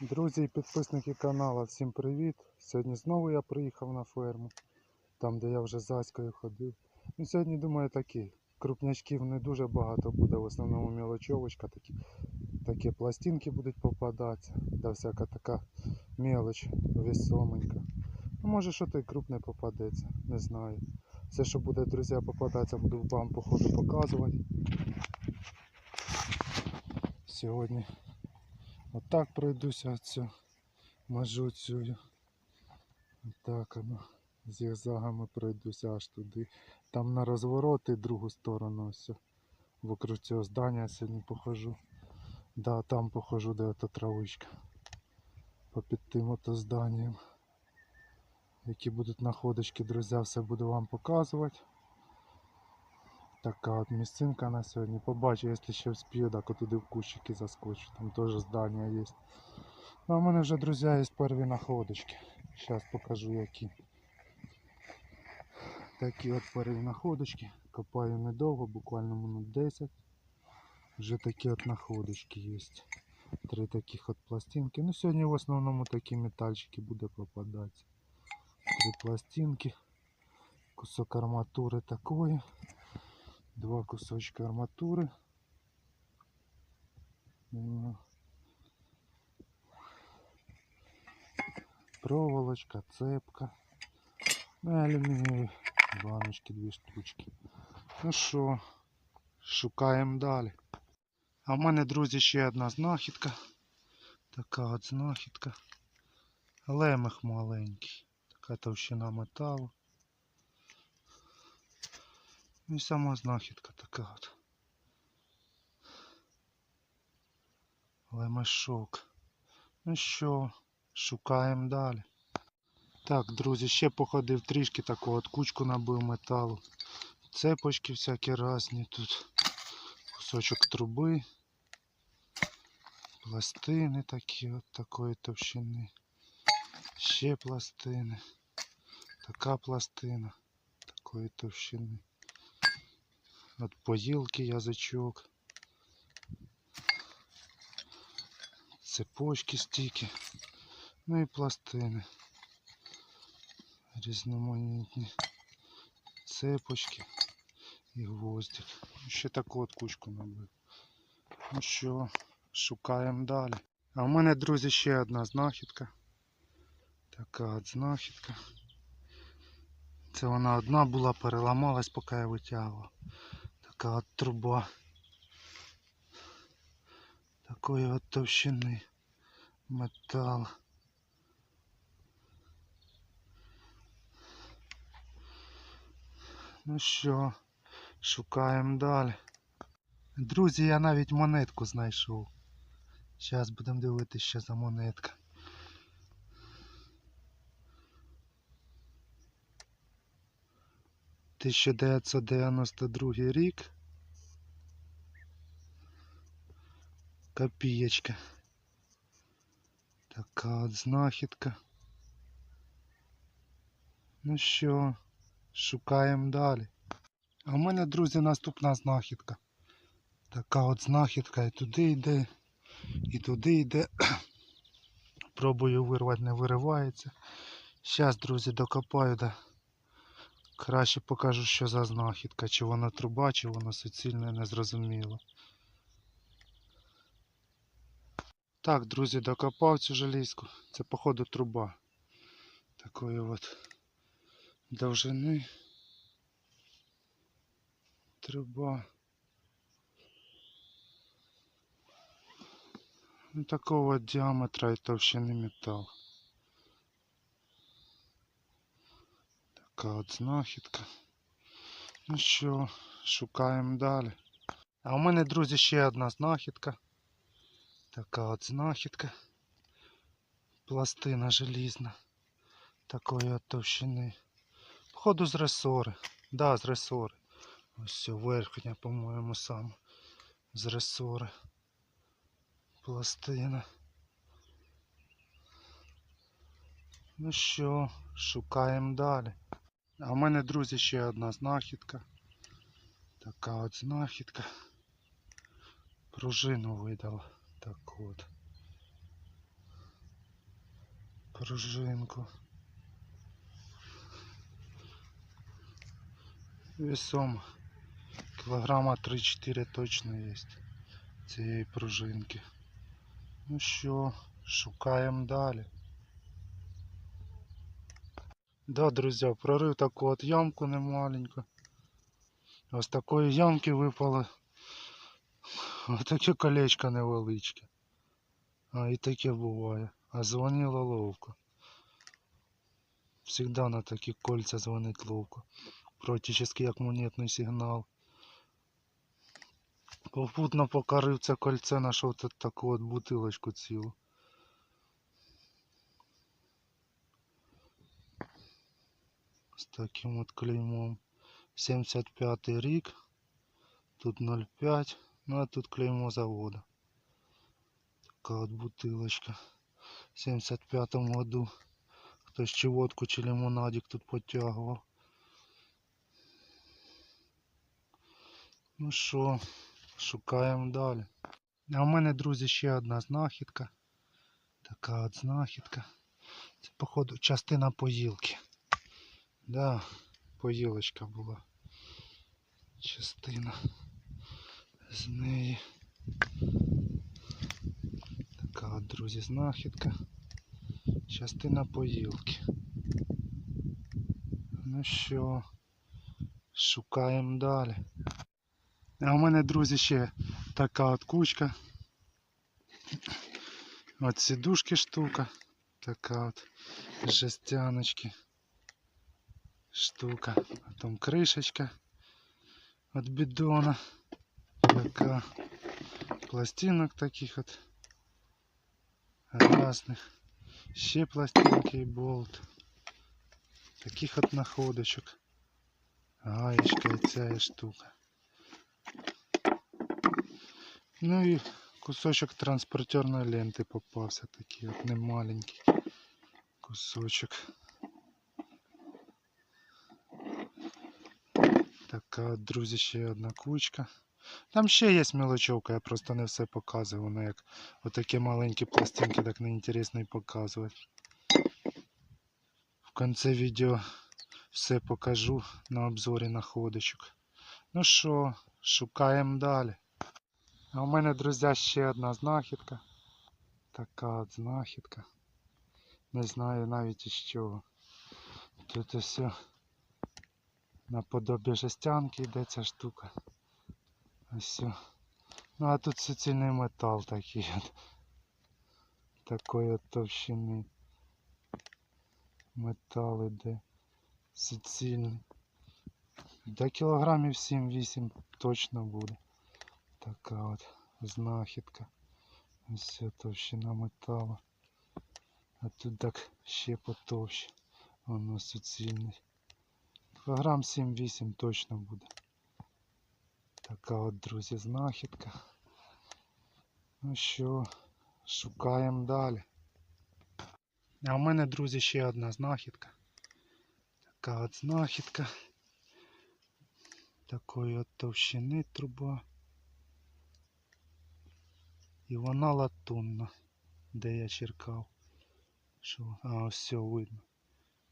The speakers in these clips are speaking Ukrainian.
Друзі і підписники каналу, всім привіт! Сьогодні знову я приїхав на ферму, там де я вже з Аською ходив. Ну, сьогодні, думаю, такі. Крупнячків не дуже багато буде, в основному мілочовочка, такі, такі пластинки будуть попадатися, да всяка така мелоч весоменька. Ну, може, що то й крупне попадеться, не знаю. Все, що буде, друзі, попадатися, буду вам по ходу показувати. Сьогодні Отак пройдуся оцю межу цю. Отак. Зігзагами пройдуся аж туди. Там на розвороти другу сторону ось. Вокруг цього здання я сьогодні похожу. Да, там похожу, де ото травичка. Попід тим ото зданням. Які будуть находочки, друзі, все буду вам показувати. Така от місцинка на сьогодні. Побачу, якщо ще вспію, так туди в кущики заскочу. Там теж здання є. Ну, а в мене вже, друзі, є перві находочки. Зараз покажу які. Такі от перві находочки. Копаю недовго, буквально минут 10. Вже такі от находочки є. Три таких от пластинки. Ну сьогодні в основному такі метальчики буде попадатися. Три пластинки. Кусок арматури такої. Два кусочка арматури. Проволочка, цепка. Ну алюмінієві баночки, дві штучки. Ну що, шукаємо далі. А в мене, друзі, ще одна знахідка. Така от знахідка. Лемех маленький. Така товщина металу. Ну і сама знахідка така от. Лемешок. Ну що, шукаємо далі. Так, друзі, ще походив трішки таку от кучку набив металу. Цепочки всякі різні тут. Кусочок труби. Пластини такі от такої товщини. Ще пластини. Така пластина такої товщини. От поїлки язичок. Цепочки стільки. Ну і пластини. Різноманітні цепочки і гвоздик. Ще таку от кучку набив. Ну що, шукаємо далі. А в мене, друзі, ще одна знахідка. Така от знахідка. Це вона одна була, переламалась, поки я витягував. Така от труба. Такої от товщини метал. Ну що, шукаємо далі. Друзі, я навіть монетку знайшов. Зараз будемо дивитися, що за монетка. Тисяча дев'ятсот дев'яносто другий рік. Копієчка. Така от знахідка. Ну що, шукаємо далі. А в мене, друзі, наступна знахідка. Така от знахідка і туди йде, і туди йде. Пробую вирвати, не виривається. Зараз, друзі, докопаю, да краще покажу, що за знахідка. Чи воно труба, чи воно суцільне, не зрозуміло. Так, друзі, докопав цю желізку. Це, походу, труба. Такої от довжини. Труба. Ну, такого діаметра і товщини метал. Така от знахідка. Ну що, шукаємо далі. А у мене, друзі, ще одна знахідка. Така от знахідка. Пластина желізна. Такої от товщини. Походу з ресори. Да, з ресори. Ось все, верхня, по-моєму, саме. З ресори. Пластина. Ну що, шукаємо далі. А в мене, друзі, ще одна знахідка. Така от знахідка. Пружину видала. Так от. пружинку. Весом кілограма 3-4 точно є цієї пружинки. Ну що, шукаємо далі. Да, друзі, прорив таку от ямку немаленьку. А з такої ямки випало отаке колечко невеличке. А і таке буває. А дзвонило ловко. Всегда на такі кольця дзвонить ловко. Практически як монетний сигнал. Попутно покорив це кольце, знайшов тут таку от бутилочку цілу. Таким от клеймом. 75 рік. Тут 0,5. Ну а тут клеймо завода. Така от бутилочка. В 75-му году хтось чи водку, чи лимонадик тут потягував. Ну що, шукаємо далі. А в мене, друзі, ще одна знахідка. Така от знахідка. Це, походу, частина поїлки. Да, поїлочка була. Частина з неї. Така от, друзі, знахідка. Частина поїлки. Ну що, шукаємо далі. А у мене, друзі, ще така от кучка. От сідушки штука. Така от жестяночки. Штука. Потом кришечка от бидона. Така. Пластинок таких от разных. Ще пластинки і болт. Таких от находочок. Гаєчка і ця штука. Ну і кусочок транспортерної ленти попався такий от немаленький кусочок. Така, друзі, ще одна кучка. Там ще є мелочовка, я просто не все показую. Воно як отакі маленькі пластинки, так неінтересно і показувати. В кінці відео все покажу на обзорі находочок. Ну що, шукаємо далі. А у мене, друзі, ще одна знахідка. Така от знахідка. Не знаю навіть із чого. Тут все наподобі жестянки йде ця штука. Ось. всьо. Ну а тут суцільний метал такий от. Такої от товщини. Метал іде. Суцільний. До кілограмів 7-8 точно буде. Така от знахідка. Ось товщина металу. А тут так ще потовще. Воно суцільний. Кілограм 7-8 точно буде. Така от, друзі, знахідка. Ну що, шукаємо далі. А у мене, друзі, ще одна знахідка. Така от знахідка. Такої от товщини труба. І вона латунна, де я черкав. Що? А, ось все видно.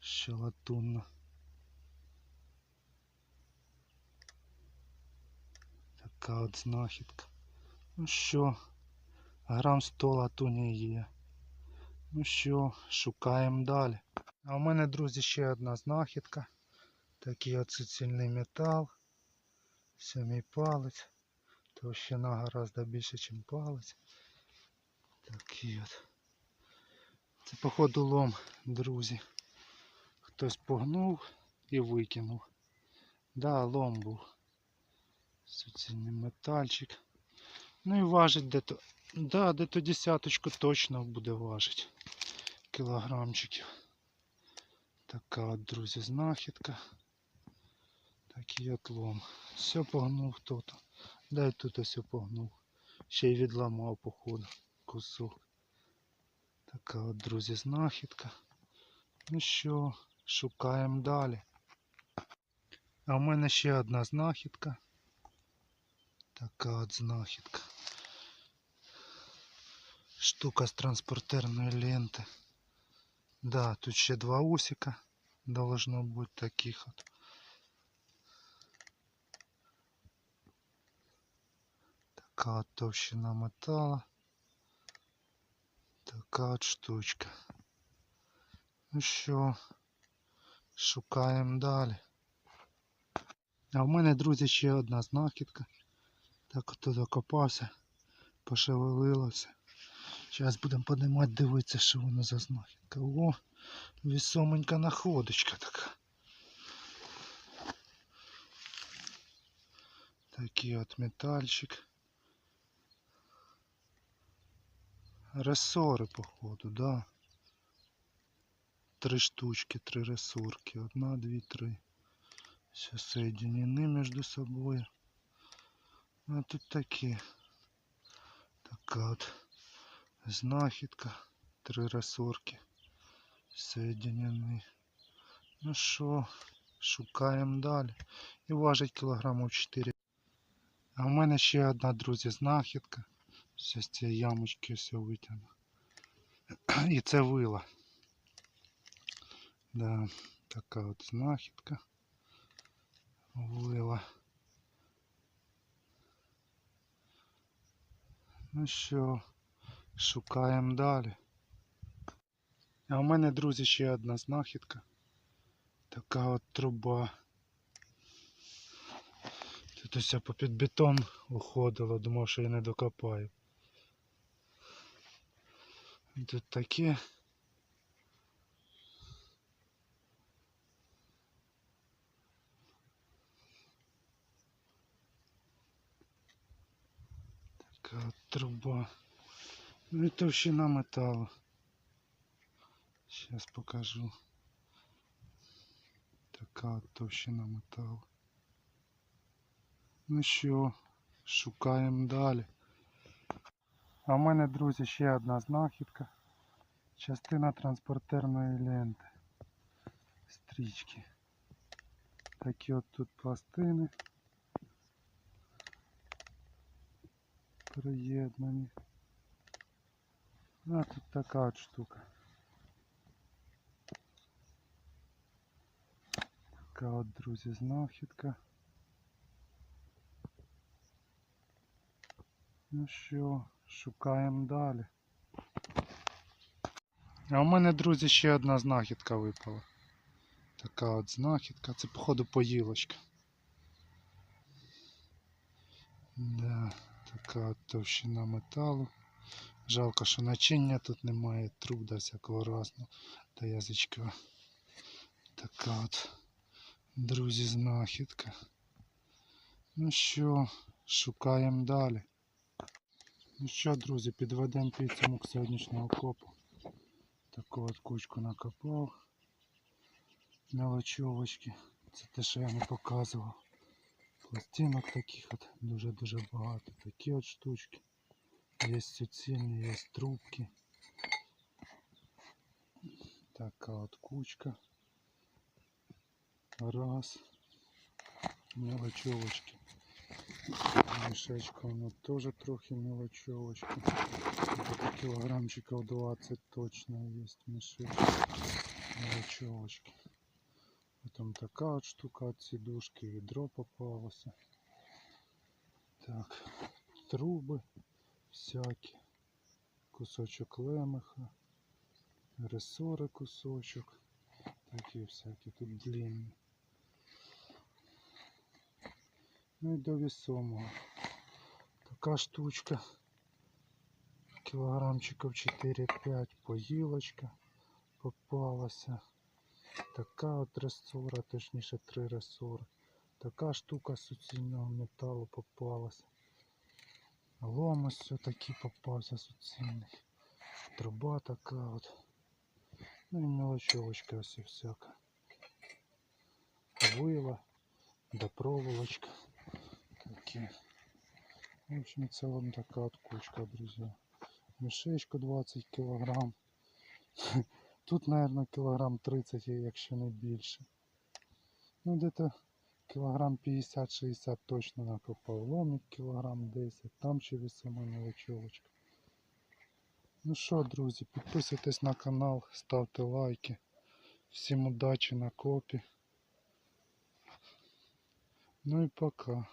Що латунна. Така от знахідка. Ну що, грам 100 латуні є. Ну що, шукаємо далі. А у мене, друзі, ще одна знахідка. Такий от суцільний метал. Сьомий палець. Товщина гораздо більше, ніж палець. Такий от. Це походу лом, друзі. Хтось погнув і викинув. Да, лом був. Суцільний метальчик. Ну і важить де-то. Да, де-то десяточку точно буде важить. Кілограмчиків. Така от, друзі, знахідка. Такий от лом. Все погнув хто-то. Дай тут ось погнув. Ще й відламав, походу, кусок. Така от, друзі, знахідка. Ну що, шукаємо далі. А в мене ще одна знахідка. Така от знахідка. Штука з транспортерної ленти. Да, тут ще два усика должно бути таких от. Така от товщина металу. Така от штучка. Ну що, шукаємо далі. А в мене, друзі, ще одна знахідка. Так от докопався, пошевелилося. Зараз будемо поднимати, дивитися, що воно за знахідка. О, вісоменька находочка така. Такий от метальчик. Ресори, походу, да. Три штучки, три ресорки. Одна, дві, три. Все соединены между собой. А тут такі. Така от знахідка. Три ресорки. Соединені. Ну що, шукаємо далі. І важить кілограмів 4. А в мене ще одна, друзі, знахідка. Ще з цієї ямочки все витягну. І це вила. Да, така от знахідка. Вила. Ну що, шукаємо далі. А у мене, друзі, ще одна знахідка. Така от труба. Тут ось попід бетон уходило, думав, що я не докопаю. Тут таке. Така труба. Ну і товщина металу. Сейчас покажу. Така товщина металу. Ну що, шукаємо далі. А в мене, друзі, ще одна знахідка. Частина транспортерної ленти. Стрічки. Такі от тут пластини. Приєднані. А тут така от штука. Така от, друзі, знахідка. Ну що, шукаємо далі. А у мене, друзі, ще одна знахідка випала. Така от знахідка. Це, походу, поїлочка. Да, така товщина металу. Жалко, що начиння тут немає, труб до всякого разного та язичка. Така от, друзі, знахідка. Ну що, шукаємо далі. Ну що, друзі, підведемо підсумок сьогоднішнього копу. Таку от кучку накопав. Мелочовочки. Це те, що я не показував. Пластинок таких от дуже-дуже багато. Такі от штучки. Є суцільні, є трубки. Така от кучка. Раз. Мелочовочки. Мішечка воно теж трохи мелочовочки. Где-то килограммчиков 20 точно есть мешочек. Мелочевочки. Потом такая вот штука от сидушки, ведро попалось. Так, трубы всякие. Кусочок лемеха. Ресори кусочок. Такі всякі тут длинні. Ну і до весомого. Така штучка. Кілограмчиків 4-5 поїлочка попалася. Така от ресора, точніше три ресори. Така штука суцільного металу попалася. Лом ось таки попався суцільний. Труба така от. Ну і мелочевочка ось і всяка. Вила, да проволочка. Такі. В общем, в целом така от кучка, друзья. Мішечку 20 килограмм. Тут, наверное, килограмм 30, є, якщо не більше. Ну, где-то килограмм 50-60 точно накопав. Ломик килограмм 10, там ще весома мелочевочка. Ну що, друзі, підписуйтесь на канал, ставте лайки. Всім удачі на копі. Ну і пока.